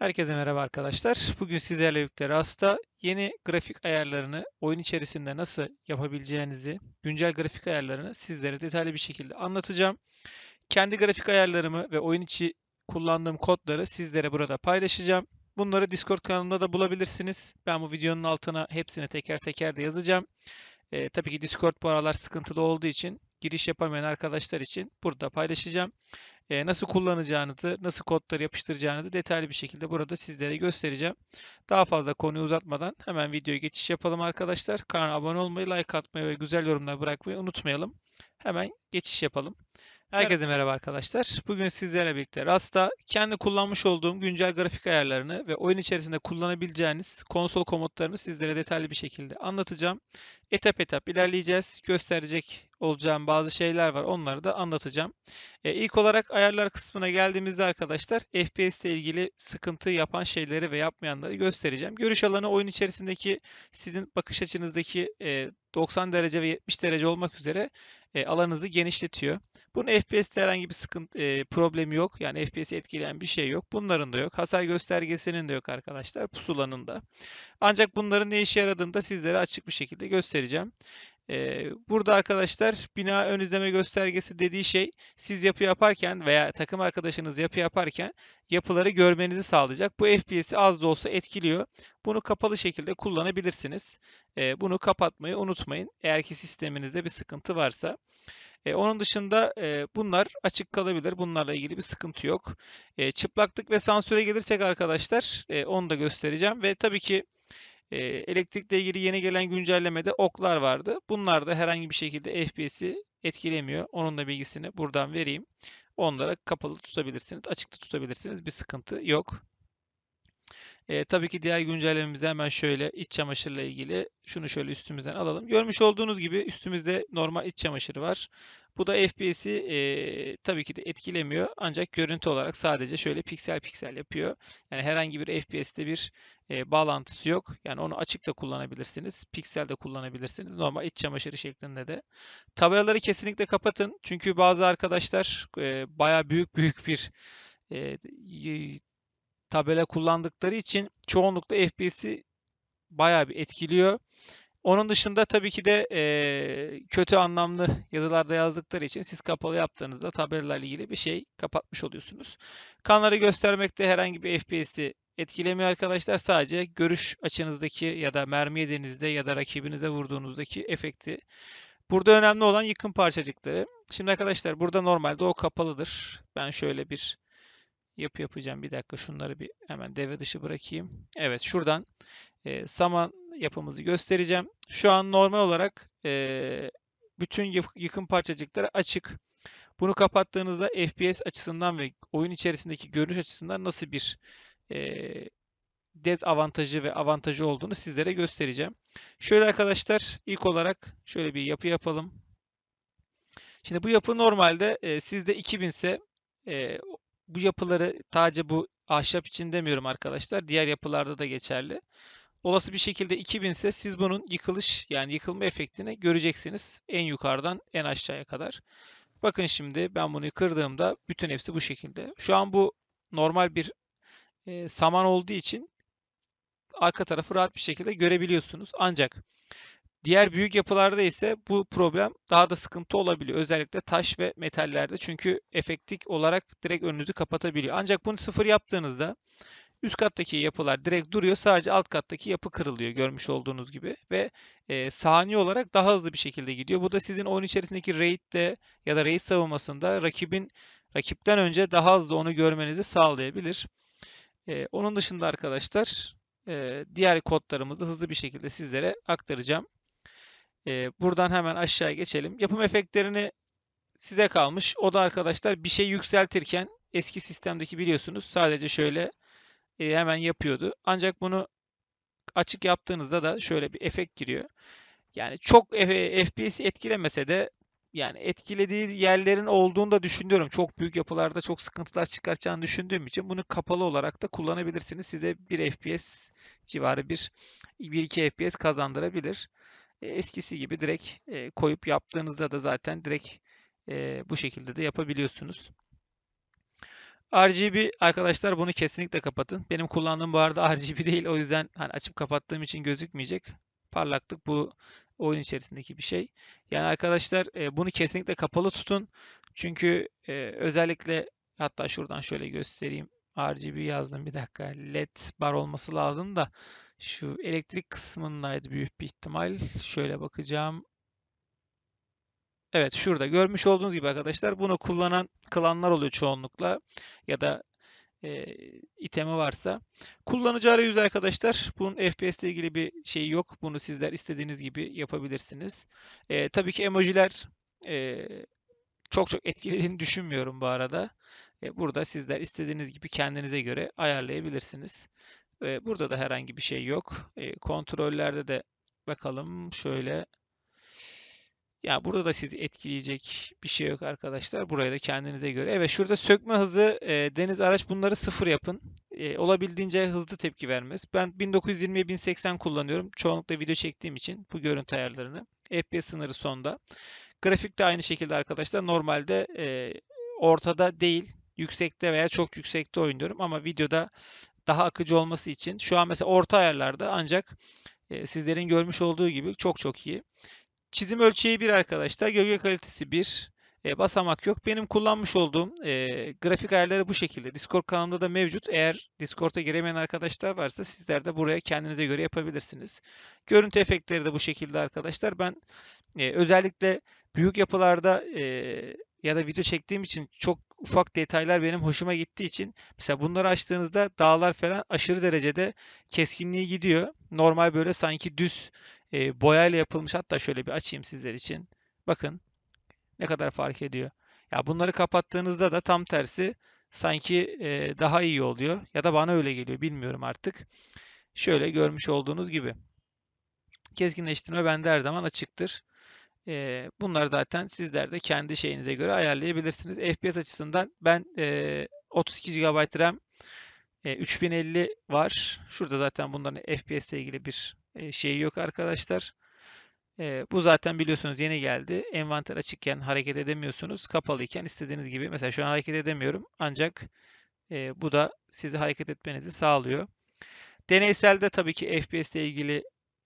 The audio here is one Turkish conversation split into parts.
Herkese merhaba arkadaşlar. Bugün sizlerle birlikte Rust'ta yeni grafik ayarlarını oyun içerisinde nasıl yapabileceğinizi, güncel grafik ayarlarını sizlere detaylı bir şekilde anlatacağım. Kendi grafik ayarlarımı ve oyun içi kullandığım kodları sizlere burada paylaşacağım. Bunları Discord kanalımda da bulabilirsiniz. Ben bu videonun altına hepsini teker teker de yazacağım. Ee, tabii ki Discord bu aralar sıkıntılı olduğu için giriş yapamayan arkadaşlar için burada paylaşacağım e, nasıl kullanacağınızı, nasıl kodları yapıştıracağınızı detaylı bir şekilde burada sizlere göstereceğim. Daha fazla konuyu uzatmadan hemen videoya geçiş yapalım arkadaşlar. Kanala abone olmayı, like atmayı ve güzel yorumlar bırakmayı unutmayalım. Hemen geçiş yapalım. Herkese merhaba arkadaşlar. Bugün sizlerle birlikte Rust'ta kendi kullanmış olduğum güncel grafik ayarlarını ve oyun içerisinde kullanabileceğiniz konsol komutlarını sizlere detaylı bir şekilde anlatacağım. Etap etap ilerleyeceğiz. Gösterecek olacağım bazı şeyler var. Onları da anlatacağım. E, ilk olarak ayarlar kısmına geldiğimizde arkadaşlar FPS ile ilgili sıkıntı yapan şeyleri ve yapmayanları göstereceğim. Görüş alanı oyun içerisindeki sizin bakış açınızdaki e, 90 derece ve 70 derece olmak üzere e, alanınızı genişletiyor. Bunun FPS'te herhangi bir sıkıntı e, problemi yok. Yani FPS'i etkileyen bir şey yok. Bunların da yok. Hasar göstergesinin de yok arkadaşlar. Pusulanın da. Ancak bunların ne işe yaradığını da sizlere açık bir şekilde göstereceğim. Ee, burada arkadaşlar bina ön izleme göstergesi dediği şey siz yapı yaparken veya takım arkadaşınız yapı yaparken yapıları görmenizi sağlayacak. Bu FPS'i az da olsa etkiliyor. Bunu kapalı şekilde kullanabilirsiniz. Ee, bunu kapatmayı unutmayın. Eğer ki sisteminizde bir sıkıntı varsa. E, onun dışında e, bunlar açık kalabilir. Bunlarla ilgili bir sıkıntı yok. E, çıplaklık ve sansüre gelirsek arkadaşlar e, onu da göstereceğim. Ve tabii ki e, elektrikle ilgili yeni gelen güncellemede oklar vardı. Bunlar da herhangi bir şekilde FPS'i etkilemiyor. Onun da bilgisini buradan vereyim. Onlara kapalı tutabilirsiniz, açıkta tutabilirsiniz. Bir sıkıntı yok. E, tabii ki diğer güncellememizi hemen şöyle iç çamaşırla ilgili şunu şöyle üstümüzden alalım. Görmüş olduğunuz gibi üstümüzde normal iç çamaşırı var. Bu da FPS'i e, tabii ki de etkilemiyor. Ancak görüntü olarak sadece şöyle piksel piksel yapıyor. Yani herhangi bir FPS'te bir e, bağlantısı yok. Yani onu açık da kullanabilirsiniz. Piksel de kullanabilirsiniz. Normal iç çamaşırı şeklinde de. Tabelaları kesinlikle kapatın. Çünkü bazı arkadaşlar e, baya büyük büyük bir e, tabela kullandıkları için çoğunlukla FPS'i bayağı bir etkiliyor. Onun dışında tabii ki de e, kötü anlamlı yazılarda yazdıkları için siz kapalı yaptığınızda tabelalarla ilgili bir şey kapatmış oluyorsunuz. Kanları göstermekte herhangi bir FPS'i etkilemiyor arkadaşlar. Sadece görüş açınızdaki ya da mermi yediğinizde ya da rakibinize vurduğunuzdaki efekti. Burada önemli olan yıkım parçacıkları. Şimdi arkadaşlar burada normalde o kapalıdır. Ben şöyle bir yapı yapacağım. Bir dakika şunları bir hemen devre dışı bırakayım. Evet şuradan e, saman yapımızı göstereceğim. Şu an normal olarak e, bütün yıkım parçacıkları açık. Bunu kapattığınızda FPS açısından ve oyun içerisindeki görünüş açısından nasıl bir e, dezavantajı ve avantajı olduğunu sizlere göstereceğim. Şöyle arkadaşlar ilk olarak şöyle bir yapı yapalım. Şimdi bu yapı normalde e, sizde 2000 ise e, bu yapıları sadece bu ahşap için demiyorum arkadaşlar. Diğer yapılarda da geçerli. Olası bir şekilde 2000 ise siz bunun yıkılış yani yıkılma efektini göreceksiniz. En yukarıdan en aşağıya kadar. Bakın şimdi ben bunu kırdığımda bütün hepsi bu şekilde. Şu an bu normal bir e, saman olduğu için arka tarafı rahat bir şekilde görebiliyorsunuz. Ancak Diğer büyük yapılarda ise bu problem daha da sıkıntı olabiliyor. Özellikle taş ve metallerde çünkü efektik olarak direkt önünüzü kapatabiliyor. Ancak bunu sıfır yaptığınızda üst kattaki yapılar direkt duruyor. Sadece alt kattaki yapı kırılıyor görmüş olduğunuz gibi. Ve e, saniye olarak daha hızlı bir şekilde gidiyor. Bu da sizin oyun içerisindeki raid'de ya da raid savunmasında rakibin rakipten önce daha hızlı onu görmenizi sağlayabilir. E, onun dışında arkadaşlar e, diğer kodlarımızı hızlı bir şekilde sizlere aktaracağım. E, buradan hemen aşağıya geçelim. Yapım efektlerini size kalmış. O da arkadaşlar bir şey yükseltirken eski sistemdeki biliyorsunuz sadece şöyle e, hemen yapıyordu. Ancak bunu açık yaptığınızda da şöyle bir efekt giriyor. Yani çok FPS etkilemese de yani etkilediği yerlerin olduğunu da düşünüyorum. Çok büyük yapılarda çok sıkıntılar çıkaracağını düşündüğüm için bunu kapalı olarak da kullanabilirsiniz. Size 1 FPS civarı bir 1-2 FPS kazandırabilir. E, eskisi gibi direkt e, koyup yaptığınızda da zaten direkt e, bu şekilde de yapabiliyorsunuz. RGB arkadaşlar bunu kesinlikle kapatın. Benim kullandığım bu arada RGB değil. O yüzden hani açıp kapattığım için gözükmeyecek. Parlaklık bu oyun içerisindeki bir şey. Yani arkadaşlar bunu kesinlikle kapalı tutun. Çünkü özellikle hatta şuradan şöyle göstereyim. RGB yazdım bir dakika. LED bar olması lazım da şu elektrik kısmındaydı büyük bir ihtimal. Şöyle bakacağım. Evet şurada görmüş olduğunuz gibi arkadaşlar bunu kullanan klanlar oluyor çoğunlukla ya da e, itemi varsa. Kullanıcı arayüzü arkadaşlar bunun FPS ile ilgili bir şey yok. Bunu sizler istediğiniz gibi yapabilirsiniz. E, tabii ki emojiler e, çok çok etkilediğini düşünmüyorum bu arada. E, burada sizler istediğiniz gibi kendinize göre ayarlayabilirsiniz. E, burada da herhangi bir şey yok. E, kontrollerde de bakalım şöyle ya burada da sizi etkileyecek bir şey yok arkadaşlar. Burayı da kendinize göre. Evet şurada sökme hızı, e, deniz araç bunları sıfır yapın. E, olabildiğince hızlı tepki vermez. Ben 1920'ye 1080 kullanıyorum. Çoğunlukla video çektiğim için bu görüntü ayarlarını. FPS sınırı sonda. Grafik de aynı şekilde arkadaşlar. Normalde e, ortada değil, yüksekte veya çok yüksekte oynuyorum. Ama videoda daha akıcı olması için şu an mesela orta ayarlarda ancak e, sizlerin görmüş olduğu gibi çok çok iyi. Çizim ölçeği 1 arkadaşlar. Gölge kalitesi 1. E, basamak yok. Benim kullanmış olduğum e, grafik ayarları bu şekilde. Discord kanalımda da mevcut. Eğer Discord'a giremeyen arkadaşlar varsa sizler de buraya kendinize göre yapabilirsiniz. Görüntü efektleri de bu şekilde arkadaşlar. Ben e, özellikle büyük yapılarda e, ya da video çektiğim için çok ufak detaylar benim hoşuma gittiği için mesela bunları açtığınızda dağlar falan aşırı derecede keskinliği gidiyor. Normal böyle sanki düz e, boyayla yapılmış. Hatta şöyle bir açayım sizler için. Bakın ne kadar fark ediyor. Ya bunları kapattığınızda da tam tersi sanki e, daha iyi oluyor. Ya da bana öyle geliyor bilmiyorum artık. Şöyle görmüş olduğunuz gibi. Keskinleştirme bende her zaman açıktır. E, bunlar zaten sizler de kendi şeyinize göre ayarlayabilirsiniz. FPS açısından ben e, 32 GB RAM e, 3050 var. Şurada zaten bunların FPS ile ilgili bir e, şey yok arkadaşlar. E, bu zaten biliyorsunuz yeni geldi. Envanter açıkken hareket edemiyorsunuz. Kapalıyken istediğiniz gibi. Mesela şu an hareket edemiyorum. Ancak e, bu da sizi hareket etmenizi sağlıyor. Deneyselde tabii ki FPS ile ilgili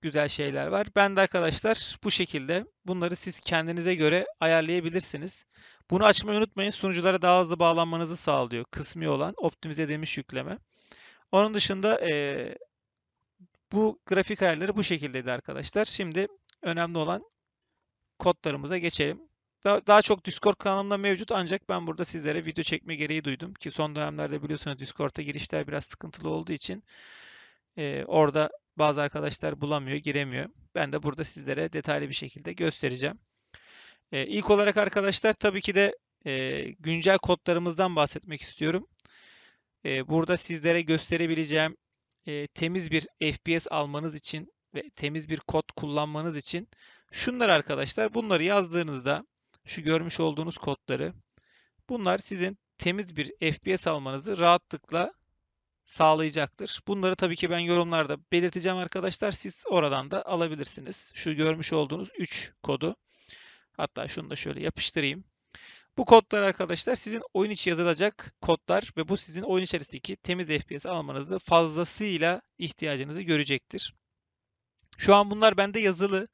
güzel şeyler var. Ben de arkadaşlar bu şekilde bunları siz kendinize göre ayarlayabilirsiniz. Bunu açmayı unutmayın. Sunuculara daha hızlı bağlanmanızı sağlıyor. Kısmi olan optimize edilmiş yükleme. Onun dışında e, bu grafik ayarları bu şekildeydi arkadaşlar. Şimdi önemli olan kodlarımıza geçelim. Daha, daha çok Discord kanalımda mevcut ancak ben burada sizlere video çekme gereği duydum ki son dönemlerde biliyorsunuz Discord'a girişler biraz sıkıntılı olduğu için e, orada bazı arkadaşlar bulamıyor, giremiyor. Ben de burada sizlere detaylı bir şekilde göstereceğim. E, ilk olarak arkadaşlar tabii ki de e, güncel kodlarımızdan bahsetmek istiyorum. E, burada sizlere gösterebileceğim e, temiz bir FPS almanız için ve temiz bir kod kullanmanız için şunlar arkadaşlar bunları yazdığınızda şu görmüş olduğunuz kodları bunlar sizin temiz bir FPS almanızı rahatlıkla sağlayacaktır. Bunları tabii ki ben yorumlarda belirteceğim arkadaşlar. Siz oradan da alabilirsiniz. Şu görmüş olduğunuz 3 kodu. Hatta şunu da şöyle yapıştırayım. Bu kodlar arkadaşlar sizin oyun içi yazılacak kodlar ve bu sizin oyun içerisindeki temiz FPS almanızı fazlasıyla ihtiyacınızı görecektir. Şu an bunlar bende yazılı.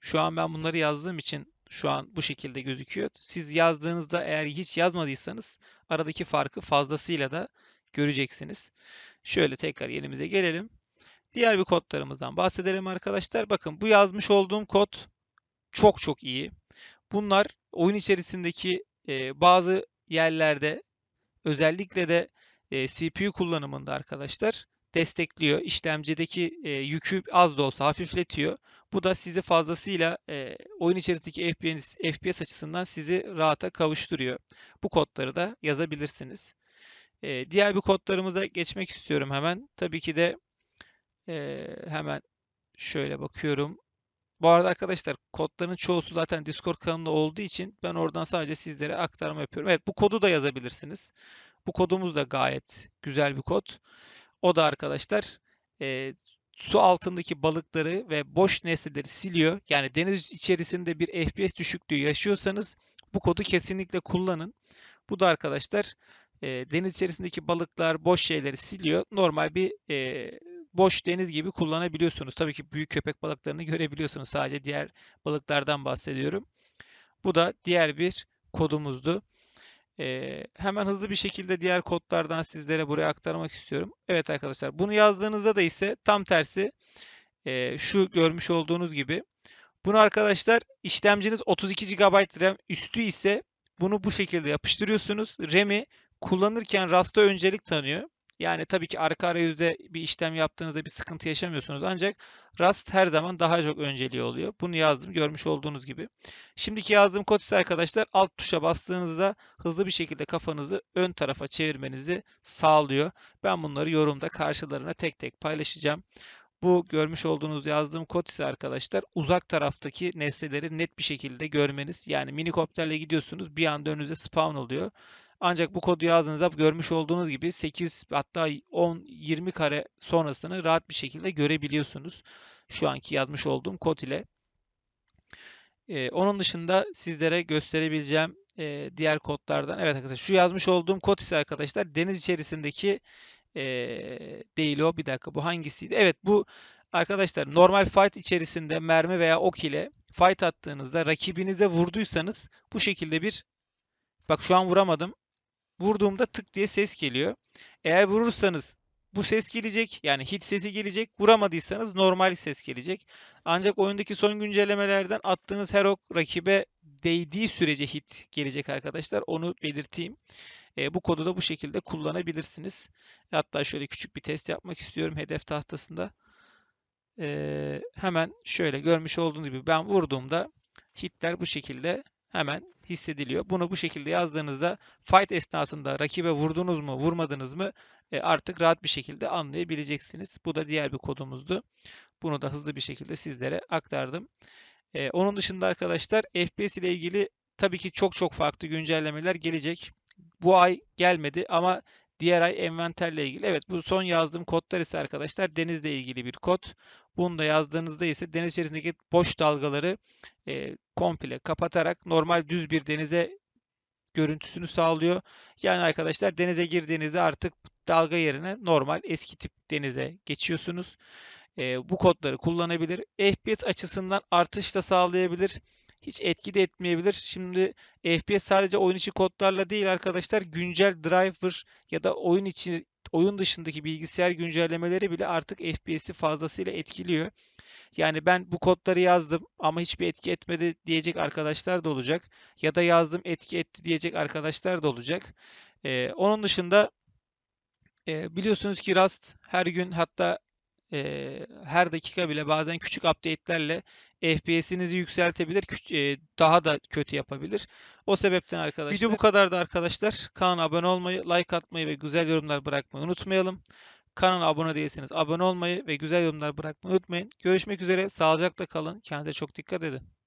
Şu an ben bunları yazdığım için şu an bu şekilde gözüküyor. Siz yazdığınızda eğer hiç yazmadıysanız aradaki farkı fazlasıyla da göreceksiniz. Şöyle tekrar yerimize gelelim. Diğer bir kodlarımızdan bahsedelim arkadaşlar. Bakın bu yazmış olduğum kod çok çok iyi. Bunlar oyun içerisindeki e, bazı yerlerde özellikle de e, CPU kullanımında arkadaşlar destekliyor. İşlemcideki e, yükü az da olsa hafifletiyor. Bu da sizi fazlasıyla e, oyun içerisindeki FPS, FPS açısından sizi rahata kavuşturuyor. Bu kodları da yazabilirsiniz. E, diğer bir kodlarımıza geçmek istiyorum hemen. Tabii ki de e, hemen şöyle bakıyorum. Bu arada arkadaşlar kodların çoğusu zaten Discord kanalında olduğu için ben oradan sadece sizlere aktarma yapıyorum. Evet bu kodu da yazabilirsiniz. Bu kodumuz da gayet güzel bir kod. O da arkadaşlar e, su altındaki balıkları ve boş nesneleri siliyor. Yani deniz içerisinde bir FPS düşüklüğü yaşıyorsanız bu kodu kesinlikle kullanın. Bu da arkadaşlar e, deniz içerisindeki balıklar, boş şeyleri siliyor. Normal bir e, boş deniz gibi kullanabiliyorsunuz. Tabii ki büyük köpek balıklarını görebiliyorsunuz. Sadece diğer balıklardan bahsediyorum. Bu da diğer bir kodumuzdu. Ee, hemen hızlı bir şekilde diğer kodlardan sizlere buraya aktarmak istiyorum. Evet arkadaşlar bunu yazdığınızda da ise tam tersi e, şu görmüş olduğunuz gibi. Bunu arkadaşlar işlemciniz 32 GB RAM üstü ise bunu bu şekilde yapıştırıyorsunuz. RAM'i kullanırken Rust'a öncelik tanıyor. Yani tabii ki arka arayüzde bir işlem yaptığınızda bir sıkıntı yaşamıyorsunuz. Ancak Rust her zaman daha çok önceliği oluyor. Bunu yazdım görmüş olduğunuz gibi. Şimdiki yazdığım kod ise arkadaşlar alt tuşa bastığınızda hızlı bir şekilde kafanızı ön tarafa çevirmenizi sağlıyor. Ben bunları yorumda karşılarına tek tek paylaşacağım. Bu görmüş olduğunuz yazdığım kod ise arkadaşlar uzak taraftaki nesneleri net bir şekilde görmeniz. Yani minikopterle gidiyorsunuz bir anda önünüze spawn oluyor. Ancak bu kodu yazdığınızda görmüş olduğunuz gibi 8 hatta 10 20 kare sonrasını rahat bir şekilde görebiliyorsunuz. Şu anki yazmış olduğum kod ile. Ee, onun dışında sizlere gösterebileceğim e, diğer kodlardan. Evet arkadaşlar şu yazmış olduğum kod ise arkadaşlar deniz içerisindeki e, değil o bir dakika bu hangisiydi? Evet bu arkadaşlar normal fight içerisinde mermi veya ok ile fight attığınızda rakibinize vurduysanız bu şekilde bir bak şu an vuramadım Vurduğumda tık diye ses geliyor. Eğer vurursanız bu ses gelecek. Yani hit sesi gelecek. Vuramadıysanız normal ses gelecek. Ancak oyundaki son güncellemelerden attığınız her ok rakibe değdiği sürece hit gelecek arkadaşlar. Onu belirteyim. E, bu kodu da bu şekilde kullanabilirsiniz. Hatta şöyle küçük bir test yapmak istiyorum hedef tahtasında. E, hemen şöyle görmüş olduğunuz gibi ben vurduğumda hitler bu şekilde hemen hissediliyor. Bunu bu şekilde yazdığınızda fight esnasında rakibe vurdunuz mu vurmadınız mı e, artık rahat bir şekilde anlayabileceksiniz. Bu da diğer bir kodumuzdu. Bunu da hızlı bir şekilde sizlere aktardım. E, onun dışında arkadaşlar FPS ile ilgili tabii ki çok çok farklı güncellemeler gelecek. Bu ay gelmedi ama Diğer ay envanterle ilgili. Evet bu son yazdığım kodlar ise arkadaşlar denizle ilgili bir kod. Bunu da yazdığınızda ise deniz içerisindeki boş dalgaları e, komple kapatarak normal düz bir denize görüntüsünü sağlıyor. Yani arkadaşlar denize girdiğinizde artık dalga yerine normal eski tip denize geçiyorsunuz. E, bu kodları kullanabilir. FPS açısından artış da sağlayabilir hiç etki de etmeyebilir. Şimdi FPS sadece oyun içi kodlarla değil arkadaşlar güncel driver ya da oyun içi oyun dışındaki bilgisayar güncellemeleri bile artık FPS'i fazlasıyla etkiliyor. Yani ben bu kodları yazdım ama hiçbir etki etmedi diyecek arkadaşlar da olacak. Ya da yazdım etki etti diyecek arkadaşlar da olacak. Ee, onun dışında e, biliyorsunuz ki Rust her gün hatta e, her dakika bile bazen küçük update'lerle FPS'inizi yükseltebilir, e, daha da kötü yapabilir. O sebepten arkadaşlar. Video bu kadardı arkadaşlar. Kanala abone olmayı, like atmayı ve güzel yorumlar bırakmayı unutmayalım. Kanala abone değilseniz abone olmayı ve güzel yorumlar bırakmayı unutmayın. Görüşmek üzere. Sağlıcakla kalın. Kendinize çok dikkat edin.